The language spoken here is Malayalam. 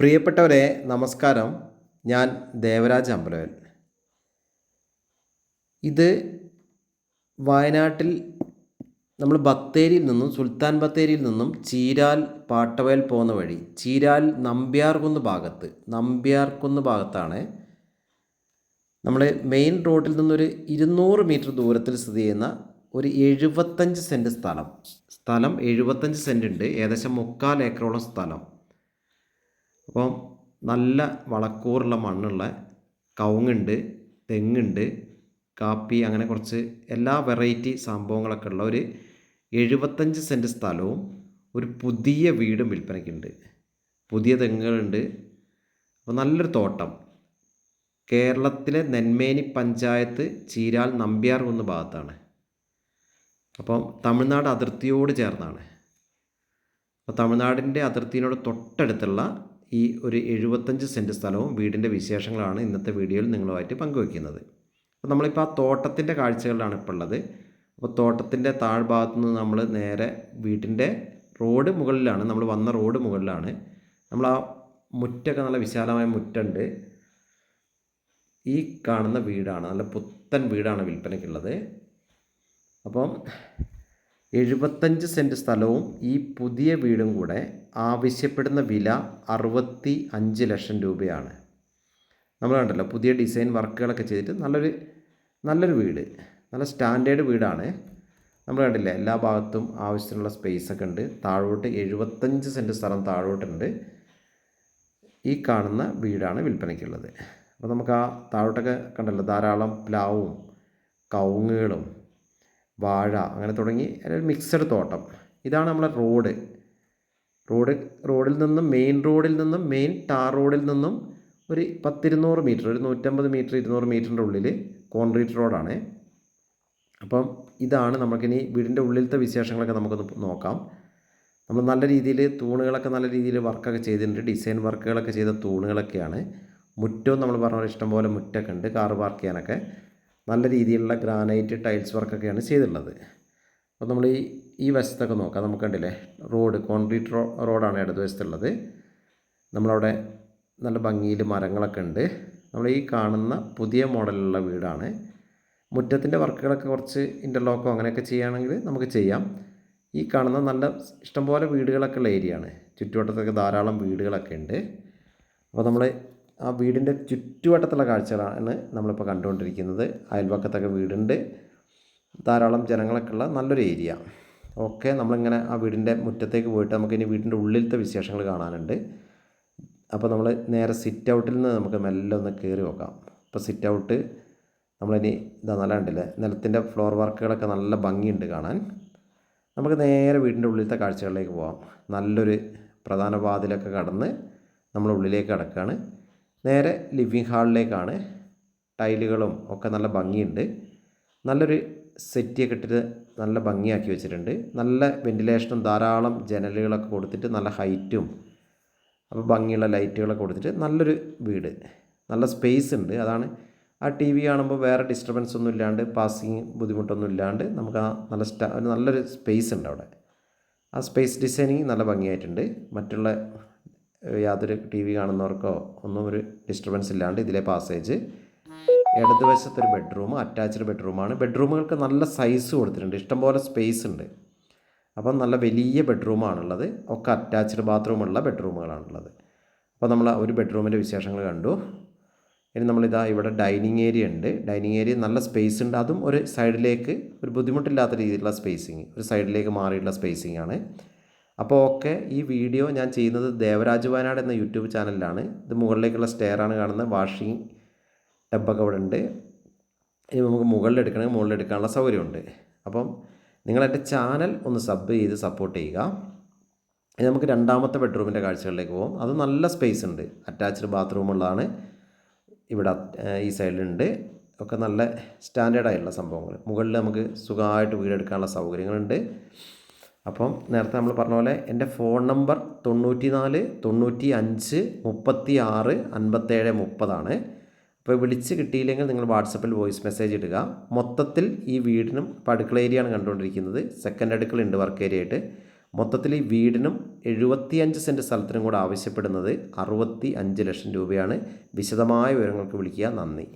പ്രിയപ്പെട്ടവരെ നമസ്കാരം. ഞാൻ ദേവരാജ് അമ്പലവൽ. ഇത് വയനാട്ടിൽ നമ്മൾ ബത്തേരിയിൽ നിന്നും സുൽത്താൻ ബത്തേരിയിൽ നിന്നും ചീരാൽ പാട്ടവയൽ പോകുന്ന വഴി ചീരാൽ നമ്പ്യാർകുന്ന് ഭാഗത്ത് നമ്പ്യാർകുന്ന് ഭാഗത്താണ് നമ്മൾ മെയിൻ റോഡിൽ നിന്നൊരു ഇരുന്നൂറ് മീറ്റർ ദൂരത്തിൽ സ്ഥിതി ചെയ്യുന്ന ഒരു എഴുപത്തഞ്ച് സെന്റ് സ്ഥലം. സ്ഥലം എഴുപത്തഞ്ച് സെന്റ് ഉണ്ട്. ഏകദേശം മുക്കാൽ ഏക്കറോളം സ്ഥലം. അപ്പം നല്ല വളക്കൂറുള്ള മണ്ണുള്ള കവുങ്ങുണ്ട് തെങ്ങുണ്ട് കാപ്പി അങ്ങനെ കുറച്ച് എല്ലാ വെറൈറ്റി സംഭവങ്ങളൊക്കെ ഉള്ള ഒരു എഴുപത്തഞ്ച് സെന്റ് സ്ഥലവും ഒരു പുതിയ വീടും വിൽപ്പനയ്ക്കുണ്ട്. പുതിയ തെങ്ങുകളുണ്ട്. അപ്പോൾ നല്ലൊരു തോട്ടം. കേരളത്തിലെ നെന്മേനി പഞ്ചായത്ത് ചീരാൽ നമ്പ്യാർ കുന്ന് ഭാഗത്താണ്. അപ്പം തമിഴ്നാട് അതിർത്തിയോട് ചേർന്നാണ്. അപ്പോൾ തമിഴ്നാടിന്റെ അതിർത്തിയോട് തൊട്ടടുത്തുള്ള ഈ ഒരു എഴുപത്തഞ്ച് സെന്റ് സ്ഥലവും വീടിന്റെ വിശേഷങ്ങളാണ് ഇന്നത്തെ വീഡിയോയിൽ നിങ്ങളുമായിട്ട് പങ്കുവയ്ക്കുന്നത്. അപ്പോൾ നമ്മളിപ്പോൾ ആ തോട്ടത്തിന്റെ കാഴ്ചകളിലാണ് ഇപ്പോൾ ഉള്ളത്. അപ്പോൾ തോട്ടത്തിന്റെ താഴ്ഭാഗത്ത് നിന്ന് നമ്മൾ നേരെ വീട്ടിന്റെ റോഡ് മുകളിലാണ് നമ്മൾ വന്ന റോഡ് മുകളിലാണ്. നമ്മൾ ആ മുറ്റൊക്കെ നല്ല വിശാലമായ മുറ്റുണ്ട്. ഈ കാണുന്ന വീടാണ് നല്ല പുത്തൻ വീടാണ് വിൽപ്പനയ്ക്കുള്ളത്. അപ്പം എഴുപത്തഞ്ച് സെന്റ് സ്ഥലവും ഈ പുതിയ വീടും കൂടെ ആവശ്യപ്പെടുന്ന വില അറുപത്തി അഞ്ച് ലക്ഷം രൂപയാണ്. നമ്മൾ കണ്ടല്ലോ പുതിയ ഡിസൈൻ വർക്കുകളൊക്കെ ചെയ്തിട്ട് നല്ലൊരു നല്ലൊരു വീട് നല്ല സ്റ്റാൻഡേർഡ് വീടാണ്. നമ്മൾ കണ്ടില്ല എല്ലാ ഭാഗത്തും ആവശ്യത്തിനുള്ള സ്പേസ് ഒക്കെ ഉണ്ട്. താഴോട്ട് എഴുപത്തഞ്ച് സെന്റ് സ്ഥലം താഴോട്ടുണ്ട്. ഈ കാണുന്ന വീടാണ് വിൽപ്പനയ്ക്കുള്ളത്. അപ്പോൾ നമുക്ക് ആ താഴോട്ടൊക്കെ കണ്ടല്ലോ ധാരാളം പ്ലാവും കവുങ്ങുകളും വാഴ അങ്ങനെ തുടങ്ങി ഒരു മിക്സഡ് തോട്ടം. ഇതാണ് നമ്മളെ റോഡ് റോഡ് റോഡിൽ നിന്നും മെയിൻ റോഡിൽ നിന്നും മെയിൻ ടാർ റോഡിൽ നിന്നും ഒരു പത്തിരുന്നൂറ് മീറ്റർ ഒരു നൂറ്റമ്പത് മീറ്റർ ഇരുന്നൂറ് മീറ്ററിന്റെ ഉള്ളിൽ കോൺക്രീറ്റ് റോഡാണ് അപ്പം ഇതാണ് നമുക്കിനി വീടിന്റെ ഉള്ളിലത്തെ വിശേഷങ്ങളൊക്കെ നമുക്കൊന്ന് നോക്കാം. നമ്മൾ നല്ല രീതിയിൽ തൂണുകളൊക്കെ നല്ല രീതിയിൽ വർക്കൊക്കെ ചെയ്തിട്ടുണ്ട്. ഡിസൈൻ വർക്കുകളൊക്കെ ചെയ്ത തൂണുകളൊക്കെയാണ്. മുറ്റവും നമ്മൾ പറഞ്ഞ പോലെ ഇഷ്ടംപോലെ മുറ്റൊക്കെ ഉണ്ട്. കാർ പാർക്ക് ചെയ്യാനൊക്കെ. നല്ല രീതിയിലുള്ള ഗ്രാനൈറ്റ് ടൈൽസ് വർക്കൊക്കെയാണ് ചെയ്തിട്ടുള്ളത്. അപ്പോൾ നമ്മൾ ഈ ഈ വശത്തൊക്കെ നോക്കാം. നമുക്ക് കണ്ടില്ലേ റോഡ് കോൺക്രീറ്റ് റോ റോഡാണ് ഇടതുവശത്തുള്ളത്. നമ്മളവിടെ നല്ല ഭംഗിയിൽ മരങ്ങളൊക്കെ ഉണ്ട്. നമ്മൾ ഈ കാണുന്ന പുതിയ മോഡലുള്ള വീടാണ്. മുറ്റത്തിന്റെ വർക്കുകളൊക്കെ കുറച്ച് ഇന്റർലോക്കോ അങ്ങനെയൊക്കെ ചെയ്യുകയാണെങ്കിൽ നമുക്ക് ചെയ്യാം. ഈ കാണുന്ന നല്ല ഇഷ്ടംപോലെ വീടുകളൊക്കെ ഉള്ള ഏരിയയാണ് ചുറ്റുവട്ടത്തൊക്കെ ധാരാളം വീടുകളൊക്കെ ഉണ്ട്. അപ്പോൾ നമ്മൾ ആ വീടിന്റെ ചുറ്റുവട്ടത്തുള്ള കാഴ്ചകളാണ് നമ്മളിപ്പോൾ കണ്ടുകൊണ്ടിരിക്കുന്നത്. അയൽവക്കത്തൊക്കെ വീടുണ്ട്. ധാരാളം ജനങ്ങളൊക്കെ ഉള്ള നല്ലൊരു ഏരിയ. ഓക്കെ നമ്മളിങ്ങനെ ആ വീടിന്റെ മുറ്റത്തേക്ക് പോയിട്ട് നമുക്കിനി വീടിന്റെ ഉള്ളിലത്തെ വിശേഷങ്ങൾ കാണാനുണ്ട്. അപ്പോൾ നമ്മൾ നേരെ സിറ്റ് ഔട്ടിൽ നിന്ന് നമുക്ക് മെല്ലെ ഒന്ന് കയറി നോക്കാം. അപ്പോൾ സിറ്റ് ഔട്ട് നമ്മളിനി ഇതാ നല്ല കണ്ടില്ലേ? നിലത്തിന്റെ ഫ്ലോർ വർക്കുകളൊക്കെ നല്ല ഭംഗിയുണ്ട് കാണാൻ. നമുക്ക് നേരെ വീടിന്റെ ഉള്ളിലത്തെ കാഴ്ചകളിലേക്ക് പോകാം നല്ലൊരു പ്രധാന വാതിലൊക്കെ കടന്ന് നമ്മൾ ഉള്ളിലേക്ക് കിടക്കുകയാണ് നേരെ ലിവിങ് ഹാളിലേക്കാണ് ടൈലുകളും ഒക്കെ നല്ല ഭംഗിയുണ്ട്. നല്ലൊരു സെറ്റിയൊക്കെ ഇട്ടിട്ട് നല്ല ഭംഗിയാക്കി വെച്ചിട്ടുണ്ട്. നല്ല വെന്റിലേഷനും ധാരാളം ജനലുകളൊക്കെ കൊടുത്തിട്ട് നല്ല ഹൈറ്റും അപ്പോൾ ഭംഗിയുള്ള ലൈറ്റുകളൊക്കെ കൊടുത്തിട്ട് നല്ലൊരു വീട്. നല്ല സ്പേസ് ഉണ്ട്. അതാണ് ആ ടി വി കാണുമ്പോൾ വേറെ ഡിസ്റ്റർബൻസ് ഒന്നും ഇല്ലാണ്ട് പാസിങ് ബുദ്ധിമുട്ടൊന്നും ഇല്ലാണ്ട് നമുക്ക് ആ നല്ല സ്റ്റാ നല്ലൊരു സ്പേസ് ഉണ്ട് അവിടെ. ആ സ്പേസ് ഡിസൈനിങ് നല്ല ഭംഗിയായിട്ടുണ്ട്. മറ്റുള്ള യാതൊരു ടി വി കാണുന്നവർക്കോ ഒന്നും ഒരു ഡിസ്റ്റർബൻസ് ഇല്ലാണ്ട് ഇതിലെ പാസേജ് ഇടതുവശത്തൊരു ബെഡ്റൂം അറ്റാച്ച്ഡ് ബെഡ്റൂമാണ് ബെഡ്റൂമുകൾക്ക് നല്ല സൈസ് കൊടുത്തിട്ടുണ്ട്. ഇഷ്ടംപോലെ സ്പേസ് ഉണ്ട്. അപ്പം നല്ല വലിയ ബെഡ്റൂമാണുള്ളത് ഒക്കെ അറ്റാച്ച്ഡ് ബാത്റൂമുള്ള ബെഡ്റൂമുകളാണുള്ളത് അപ്പോൾ നമ്മൾ ഒരു ബെഡ്റൂമിന്റെ വിശേഷങ്ങൾ കണ്ടു. ഇനി നമ്മളിതാ ഇവിടെ ഡൈനിങ് ഏരിയ ഉണ്ട്. ഡൈനിങ് ഏരിയ നല്ല സ്പേസ് ഉണ്ട്. അതും ഒരു സൈഡിലേക്ക് ഒരു ബുദ്ധിമുട്ടില്ലാത്ത രീതിയിലുള്ള സ്പേസിങ് ഒരു സൈഡിലേക്ക് മാറിയിട്ടുള്ള സ്പേസിങ് ആണ്. അപ്പോൾ ഓക്കെ ഈ വീഡിയോ ഞാൻ ചെയ്യുന്നത് ദേവരാജ് വയനാട് എന്ന യൂട്യൂബ് ചാനലിലാണ്. ഇത് മുകളിലേക്കുള്ള സ്റ്റെയറാണ് കാണുന്നത്. വാഷിംഗ് ടബൊക്കെ അവിടെ ഉണ്ട്. ഇനി നമുക്ക് മുകളിൽ എടുക്കണമെങ്കിൽ മുകളിൽ എടുക്കാനുള്ള സൗകര്യമുണ്ട്. അപ്പം നിങ്ങൾ എന്റെ ചാനൽ ഒന്ന് സബ് ചെയ്ത് സപ്പോർട്ട് ചെയ്യുക. ഇനി നമുക്ക് രണ്ടാമത്തെ ബെഡ്റൂമിന്റെ കാഴ്ചകളിലേക്ക് പോകും അത് നല്ല സ്പേസ് ഉണ്ട്. അറ്റാച്ച്ഡ് ബാത്റൂം ഉള്ളതാണ്. ഇവിടെ ഈ സൈഡിലുണ്ട് ഒക്കെ നല്ല സ്റ്റാൻഡേർഡായിട്ടുള്ള സംഭവങ്ങൾ. മുകളിൽ നമുക്ക് സുഖമായിട്ട് വീടെടുക്കാനുള്ള സൗകര്യങ്ങളുണ്ട്. അപ്പം നേരത്തെ നമ്മൾ പറഞ്ഞ പോലെ എന്റെ ഫോൺ നമ്പർ തൊണ്ണൂറ്റി നാല് തൊണ്ണൂറ്റി അഞ്ച് മുപ്പത്തി ആറ് അൻപത്തേഴ് മുപ്പതാണ്. അപ്പോൾ വിളിച്ച് കിട്ടിയില്ലെങ്കിൽ നിങ്ങൾ വാട്സപ്പിൽ വോയിസ് മെസ്സേജ് ഇടുക. മൊത്തത്തിൽ ഈ വീടിനും ഇപ്പോൾ അടുക്കള ഏരിയയാണ് കണ്ടുകൊണ്ടിരിക്കുന്നത്. സെക്കൻഡ് അടുക്കള ഉണ്ട് വർക്ക് ഏരിയ ആയിട്ട്. മൊത്തത്തിൽ ഈ വീടിനും എഴുപത്തിയഞ്ച് സെന്റ് സ്ഥലത്തിനും കൂടെ ആവശ്യപ്പെടുന്നത് അറുപത്തി അഞ്ച് ലക്ഷം രൂപയാണ്. വിശദമായ വിവരങ്ങൾക്ക് വിളിക്കുക. നന്ദി.